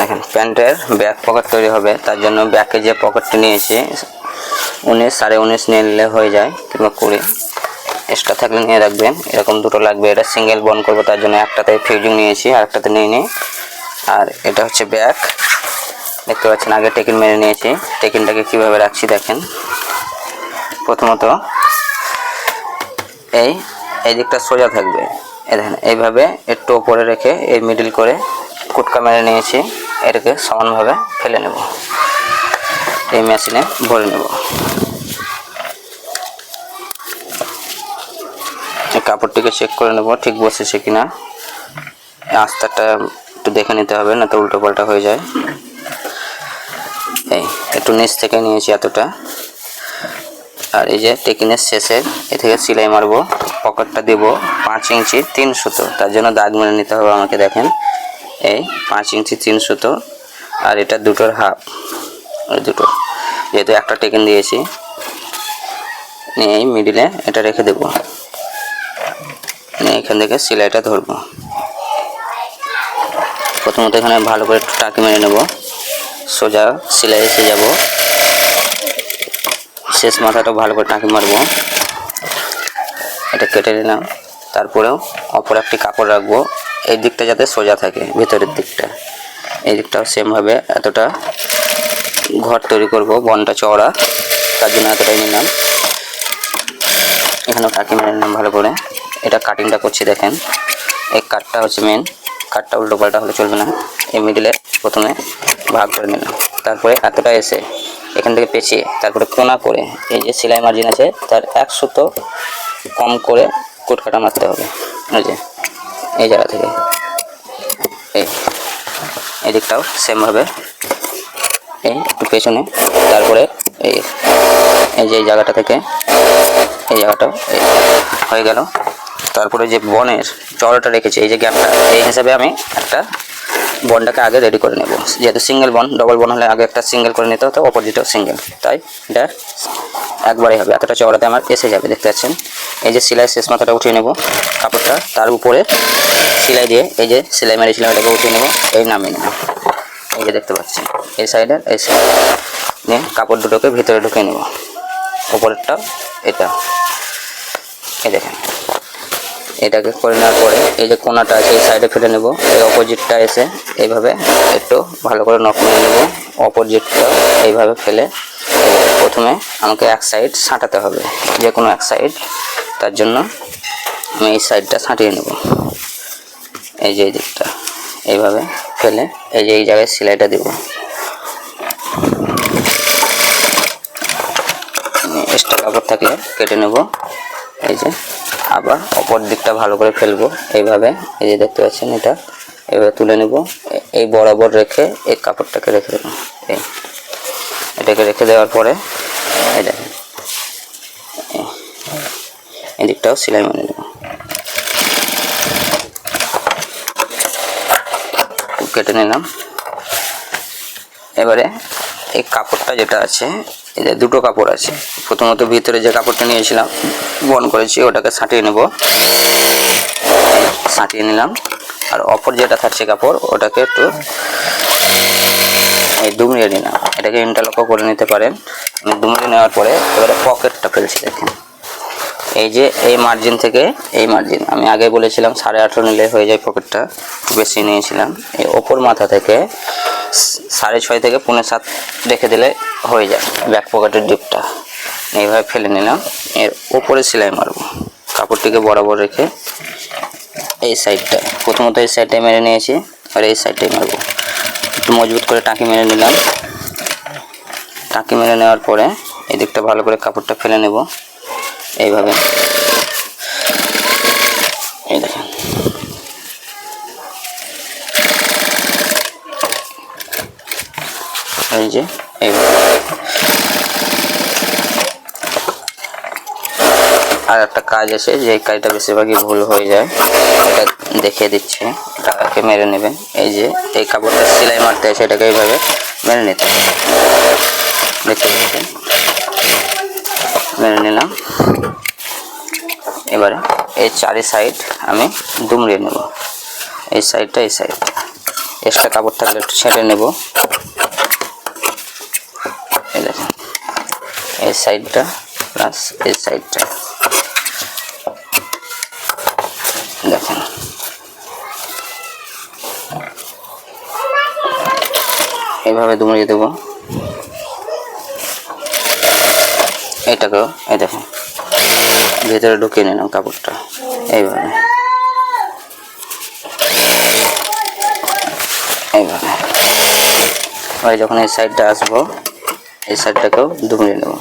দেখেন। প্যান্টের back pocket তৈরি হবে, তার জন্য ব্যাকে যে পকেটটি নিয়েছি, উনিশ, সাড়ে উনিশ নিলে হয়ে যায়, কিংবা কুড়ি। এক্সট্রা থাকলে নিয়ে রাখবেন, এরকম দুটো লাগবে। এটা সিঙ্গেল বন করব, তার জন্য একটাতে ফিউজিং নিয়েছি, আর একটাতে নিয়ে নিই আর এটা হচ্ছে ব্যাক দেখতে পাচ্ছেন, আগে টেকিন মেরে নিয়েছি। টেকিনটাকে কীভাবে রাখছি দেখেন। প্রথমত, এই এই দিকটা সোজা থাকবে। দেখেন, এইভাবে একটু ওপরে রেখে এই মিডিল করে কুটকা মেরে নিয়েছি। এটাকে সমানভাবে ফেলে নেব। এই মেশিনে ভরে নেব। কাপড়টিকে চেক করে নেব, ঠিক বসেছে কিনা। এই আস্তারটা একটু দেখে নিতে হবে, না তো উল্টো পাল্টা হয়ে যায়। এই, একটু নিচ থেকে নিয়েছি এতটা। আর এই যে টেকিনের শেষে এ থেকে সেলাই মারবো, পকেটটা দেব পাঁচ ইঞ্চি তিন সুতো। তার জন্য দাগ মেরে নিতে হবে আমাকে, দেখেন। এই পাঁচ ইঞ্চি তিন সুতো আর এটা দুটোর হাফ দুটো। যেহেতু একটা টেকেন দিয়েছি, নিয়ে এই মিডিলে এটা রেখে দেবো। নিয়ে এখান থেকে সেলাইটা ধরবো। প্রথমত এখানে ভালো করে একটু টাকি মেরে নেব। সোজা সেলাই এসে যাব। শেষ মাথাটা ভালো করে টাকি মারবো। এটা কেটে নিলাম। তারপরেও অপর একটি কাপড় রাখব। এই দিকটা যাতে সোজা থাকে, ভেতরের দিকটা। এই দিকটাও সেমভাবে এতটা ঘর তৈরি করব, বনটা চওড়া। তার জন্য এতটাই নিলাম। এখানেও টাকি মেরে নিলাম ভালো করে। এটা কাটিংটা করছি, দেখেন। এই কাটটা হচ্ছে মেন কাটটা উল্টো পাল্টা হলে চলবে না। এই মিডিলে প্রথমে ভাগ করে নিলাম। তারপরে এতটা এসে এখান থেকে পেঁচিয়ে, তারপরে কোনা করে, এই যে সেলাই মার্জিন আছে, তার এক সুতো কম করে কুটকাটা মারতে হবে। এই যে, এই জায়গা থেকে। এই, এদিকটাও দিকটাও সেমভাবে। এই একটু পেছনে, তারপরে এই এই যে এই জায়গাটা থেকে, এই জায়গাটাও এই হয়ে গেল। তারপরে যে বনের চড়াটা রেখেছে, এই যে গ্যাপটা, এই হিসাবে আমি একটা বনটাকে আগে রেডি করে নেব। যেহেতু সিঙ্গেল বন ডবল বন হলে আগে একটা সিঙ্গেল করে নিতে হতো অপোজিটও সিঙ্গেল তাই এটা একবারই হবে। এতটা চওড়াতে আমার এসে যাবে, দেখতে পাচ্ছেন? এই যে সেলাই শেষ মাথাটা উঠিয়ে নেব কাপড়টা। তার উপরে সেলাই দিয়ে এই যে সেলাই মেরেছিলাম এটাকে উঠিয়ে নেব, এই নামিয়ে নেব। এই যে দেখতে পাচ্ছেন, এই সাইডের এই সাইড নিয়ে কাপড় দুটোকে ভিতরে ঢুকিয়ে নেব। উপরেরটা এটা। এই দেখেন। এটাকে করে নেওয়ার পরে এই যে কোনাটা আছে, এই সাইডে ফেলে নেব। এই অপোজিটটা এসে এইভাবে একটু ভালো করে নখ মেরে নেব। অপোজিটটা এইভাবে ফেলে প্রথমে আমাকে এক সাইড ছাঁটাতে হবে, যে কোনো এক সাইড তার জন্য আমি এই সাইডটা ছাঁটিয়ে নেব। এই যে এই দিকটা, এইভাবে ফেলে এই যে এই জায়গায় সেলাইটা দেব। এক্সট্রা কাপড় থাকলে কেটে নেব। এই যে আবার অপর দিকটা ভালো করে ফেলব এইভাবে। এই যে দেখতে পাচ্ছেন এটা। এভাবে তুলে নেব। এই বরাবর রেখে এই কাপড়টাকে রেখে দেবো। এই এটাকে রেখে দেওয়ার পরে এই দেখেন। এই- এই দিকটাও সেলাই মেরে নেব। কেটে নিলাম। এবারে এই কাপড়টা যেটা আছে দুটো কাপড় আছে। প্রথমত ভিতরে যে কাপড়টা নিয়েছিলাম, বন করেছি, ওটাকে সাঁটিয়ে নেব। সাঁটিয়ে নিলাম। আর অপর যেটা থাকছে কাপড়, ওটাকে একটু এই দুমড়িয়ে নিলাম। এটাকে ইন্টারলকও করে নিতে পারেন। দুমড়িয়ে নেওয়ার পরে এবারে পকেটটা ফেলছি, দেখেন। এই যে, এই মার্জিন থেকে, এই মার্জিন আমি আগে বলেছিলাম সাড়ে আঠেরো নিলে হয়ে যায় পকেটটা বেশি নিয়েছিলাম। এই ওপর মাথা থেকে সাড়ে ছয় থেকে পৌনে সাত রেখে দিলে হয়ে যায় ব্যাক পকেটের ডিপটা এইভাবে ফেলে নিলাম, এর ওপরে সেলাই মারবো, কাপড়টিকে বরাবর রেখে এই সাইডটা প্রথমত এই সাইডটাই মেরে নিয়েছি, আর এই সাইডটাই মারবো। একটু মজবুত করে টাকি মেরে নিলাম। টাকি মেরে নেওয়ার পরে এই দিকটা ভালো করে কাপড়টা ফেলে নেব। এইভাবে। এই দেখেন। এই যে, এইভাবে। আর একটা কাজ আছে, যে কাজটা বেশিরভাগই ভুল হয়ে যায়, এটা দেখিয়ে দিচ্ছি। টাকাকে মেরে নেবেন। এই যে, এই কাপড়টা সেলাই মারতে আছে এটাকে এইভাবে মেরে নিতে হবে দেখতে পাচ্ছেন? মেরে নিলাম। এবারে এই চারি সাইড আমি দুমড়িয়ে নেব। এই সাইডটা এই সাইডটা এক্সট্রা কাপড় থাকলে একটু ছেঁটে নেব। এই দেখেন। এই সাইডটা প্লাস এই সাইডটা দেখেন। এইভাবে দুমড়িয়ে দেবো। এটাকেও এই দেখেন ভেতরে ঢুকিয়ে নিলাম কাপড়টা, এইভাবে। এইভাবে। এবার যখন এই সাইডটা আসব, এই সাইডটাকেও দুমড়িয়ে নেব।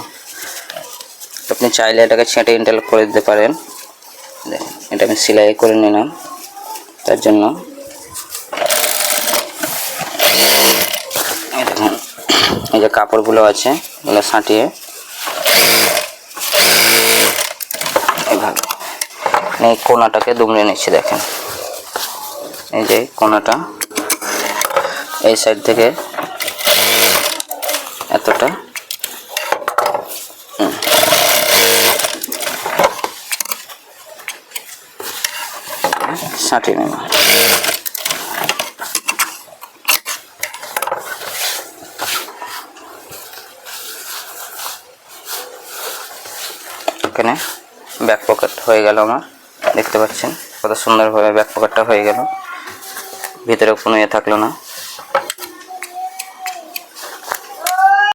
আপনি চাইলে এটাকে ছেঁটে ইন্টাল করে দিতে পারেন। দেখেন, এটা আমি সেলাই করে নিলাম, তার জন্য। এই যে কাপড়গুলো আছে, এগুলো সাঁটিয়ে এইভাবে এই কোনাটাকে দুমড়ে নিচ্ছি, দেখেন। এই যে কোনাটা, এই সাইড থেকে এতটা। সাঁটিয়ে নেব এখানে ব্যাক পকেট হয়ে গেল আমার। দেখতে পাচ্ছেন। কত সুন্দরভাবে ব্যাক পকেটটা হয়ে গেল। ভিতরে কোনো ইয়ে থাকল না।